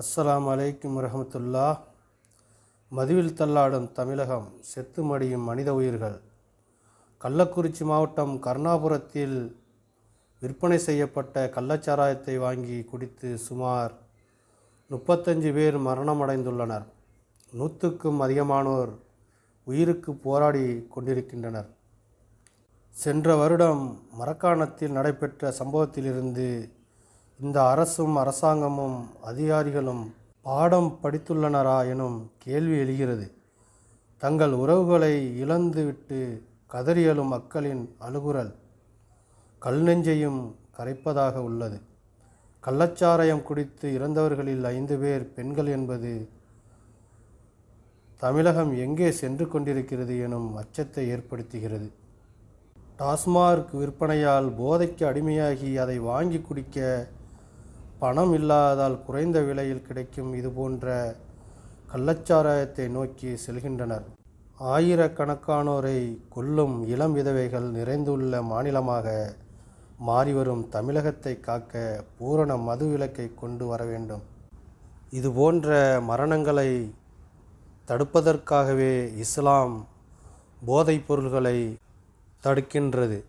அஸ்ஸலாம் அலைக்கும் வரஹமத்துல்லா மதுவில் தள்ளாடும் தமிழகம் செத்து மடியும் மனித உயிர்கள். கள்ளக்குறிச்சி மாவட்டம் கருணாபுரத்தில் விற்பனை செய்யப்பட்ட கள்ளச்சாராயத்தை வாங்கி குடித்து சுமார் முப்பத்தஞ்சு பேர் மரணமடைந்துள்ளனர். நூற்றுக்கும் அதிகமானோர் உயிருக்கு போராடி கொண்டிருக்கின்றனர். சென்ற வருடம் மரக்காணத்தில் நடைபெற்ற சம்பவத்திலிருந்து இந்த அரசும் அரசாங்கமும் அதிகாரிகளும் பாடம் படித்துள்ளனரா எனும் கேள்வி எழுகிறது. தங்கள் உறவுகளை இழந்துவிட்டு கதறியலும் மக்களின் அழுகுரல் கல் நெஞ்சையும் கரைப்பதாக உள்ளது. கள்ளச்சாராயம் குடித்து இறந்தவர்களில் ஐந்து பேர் பெண்கள் என்பது தமிழகம் எங்கே சென்று கொண்டிருக்கிறது எனும் அச்சத்தை ஏற்படுத்துகிறது. டாஸ்மார்க் விற்பனையால் போதைக்கு அடிமையாகி அதை வாங்கி குடிக்க பணம் இல்லாததால் குறைந்த விலையில் கிடைக்கும் இதுபோன்ற கள்ளச்சாராயத்தை நோக்கி செல்கின்றனர். ஆயிரக்கணக்கானோரை கொல்லும் இளம் விதவைகள் நிறைந்துள்ள மாநிலமாக மாறிவரும் தமிழகத்தை காக்க பூரண மது விலக்கை கொண்டு வர வேண்டும். இதுபோன்ற மரணங்களை தடுப்பதற்காகவே இஸ்லாம் போதைப் பொருள்களை தடுக்கின்றது.